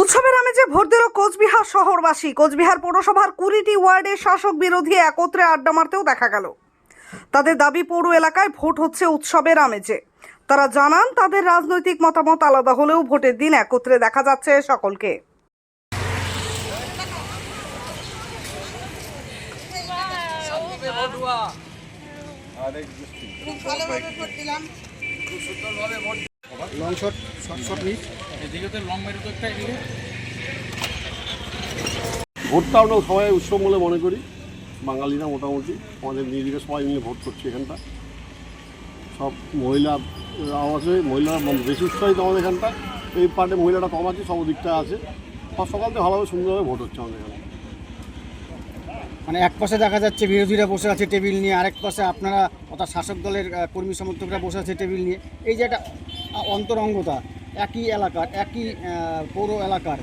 উৎসবের আমেজে ভোট দিল কোচবিহার শহরবাসী। কোচবিহার পৌরসভার কুড়িটি ওয়ার্ডে শাসক বিরোধী একত্রে আড্ডা মারতেও দেখা গেল। তাদের দাবি পৌর এলাকায় ভোট হচ্ছে উৎসবের আমেজে। তারা জানান তাদের রাজনৈতিক মতামত আলাদা হলেও ভোটের দিন একত্রে দেখা যাচ্ছে সকলকে। লং শট শর্ট শট নিট এদিকে তো লং মেরো তো একটা এদিকে ভোটটা আমরা সবাই উৎসব বলে মনে করি। বাঙালিরা মোটামুটি আমাদের নিজেকে সবাই মিলে ভোট করছি এখানটা। সব মহিলা আছে মহিলারা বেশি উৎসাহিত আমাদের এখানটা। এই পার্টে মহিলাটা কম আছে সব দিকটা আছে। সব সকাল থেকে ভালোভাবে সুন্দরভাবে ভোট হচ্ছে আমাদের এখানে। মানে এক পাশে দেখা যাচ্ছে বিরোধীরা বসে আছে টেবিল নিয়ে আরেক পাশে আপনারা অর্থাৎ শাসক দলের কর্মী সমর্থকরা বসে আছে টেবিল নিয়ে। এই যে একটা অন্তরঙ্গতা একই এলাকার একই পৌর এলাকার।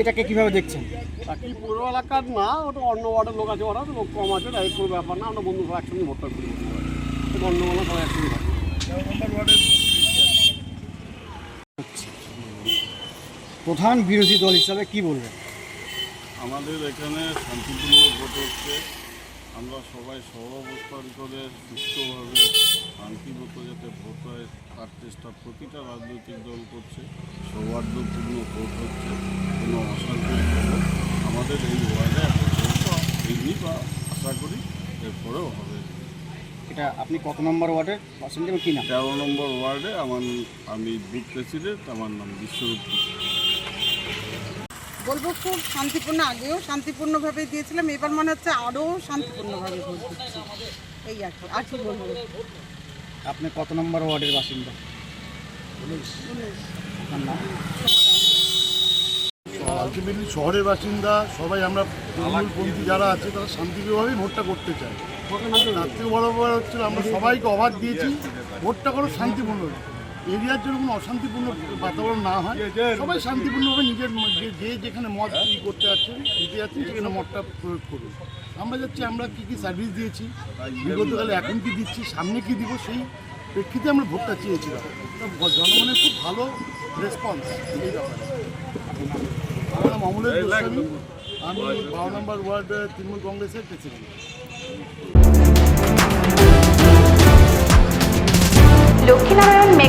এটাকে কীভাবে দেখছেন? বাকি পৌর এলাকার না ওটা অন্য ওয়ার্ডের লোক আছে ওরা তো লোক কম আছে ডাইরেক্ট কোনো ব্যাপার না আমরা বন্ধু সবাই একসঙ্গে ভোটটা করি অন্য সবাই একসঙ্গে প্রধান বিরোধী দল হিসাবে কি বলবেন? আমাদের এখানে শান্তিপূর্ণ ভোট হচ্ছে। আমরা সবাই সহাবস্থান করে সুস্থভাবে শান্তিমতো যাতে ভোট হয় তার চেষ্টা প্রতিটা রাজনৈতিক দল করছে সৌহার্দ্যপূর্ণ ভোট হচ্ছে কোনো অশান্তি আমাদের এই ওয়ার্ডে হয়নি বা আশা করি এরপরেও হবে। এটা আপনি কত নম্বর ওয়ার্ডের? বাসিন্দা এবং কি নাম? তেরো নম্বর ওয়ার্ডে আমার আমি বুথ প্রেসিডেন্ট আমার নাম বিশ্বরূপ। বলব খুব শান্তিপূর্ণ আগেও শান্তিপূর্ণভাবে দিয়েছিলাম এবার মনে হচ্ছে আরও শান্তিপূর্ণভাবে ভোট দিচ্ছি। এই আর কি আর কি বলব? আপনি কত নম্বর ওয়ার্ডের বাসিন্দা? আলটিমেটলি শহরের বাসিন্দা সবাই আমরা তৃণমূলপন্থী যারা আছে তারা শান্তিপ্রিয়ভাবেই ভোটটা করতে চাই তার থেকে বড় বড় হচ্ছে আমরা সবাইকে অবাধ দিয়েছি ভোটটা করো শান্তিপূর্ণ এরিয়ার জন্য কোনো অশান্তিপূর্ণ বাতাবরণ না হয়। সবাই শান্তিপূর্ণভাবে নিজের যে- যেখানে মত ই করতে যাচ্ছে দিতে যাচ্ছে সেখানে মতটা প্রয়োগ করুন। আমরা যাচ্ছি, আমরা কী কী সার্ভিস দিয়েছি, বিগতকালে এখন কি দিচ্ছি, সামনে কি দিব, সেই প্রেক্ষিতে আমরা ভোটটা চেয়েছিলাম। জনগণের খুব ভালো রেসপন্স এই ব্যাপারে। আমার নাম অমলেশ গোস্বামী, আমি বারো নম্বর ওয়ার্ড তৃণমূল কংগ্রেসের president